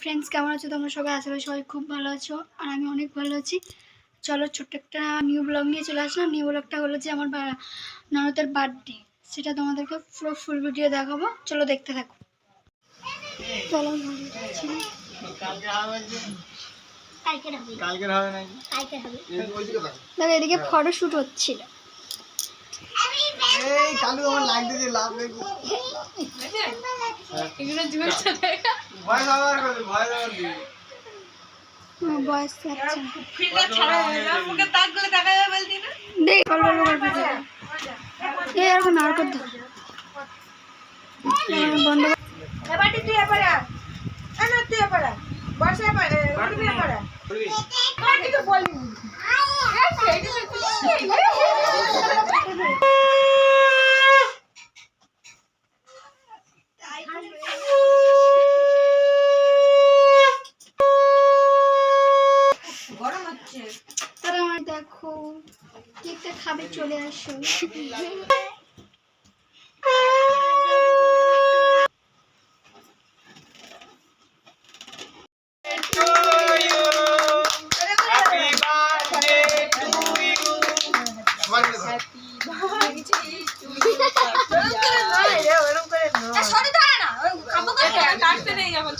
Friends কেমন আছো? তোমরা সবাই? আশা করি সবাই খুব ভালো আছো আর আমি অনেক ভালো আছি। চলো ছোট্ট একটা নিউ ব্লগ নিয়ে চলে আসলাম। নিউ ব্লগটা হলো যে আমার ননদের বার্থডে সেটা তোমাদেরকে পুরো ফুল ভিডিও দেখাবো। চলো দেখতে থাকো। চলো দেখো এদিকে ফটো শ্যুট হচ্ছিল। এই কালু, আমার লাগতেছে লাভ দেখি ভয় খাবার করে ভয় দিবি অল্প করে ভিডিও এই এরকম আর আমার দেখো কেকটা খাবে চলে আসো। Happy birthday to you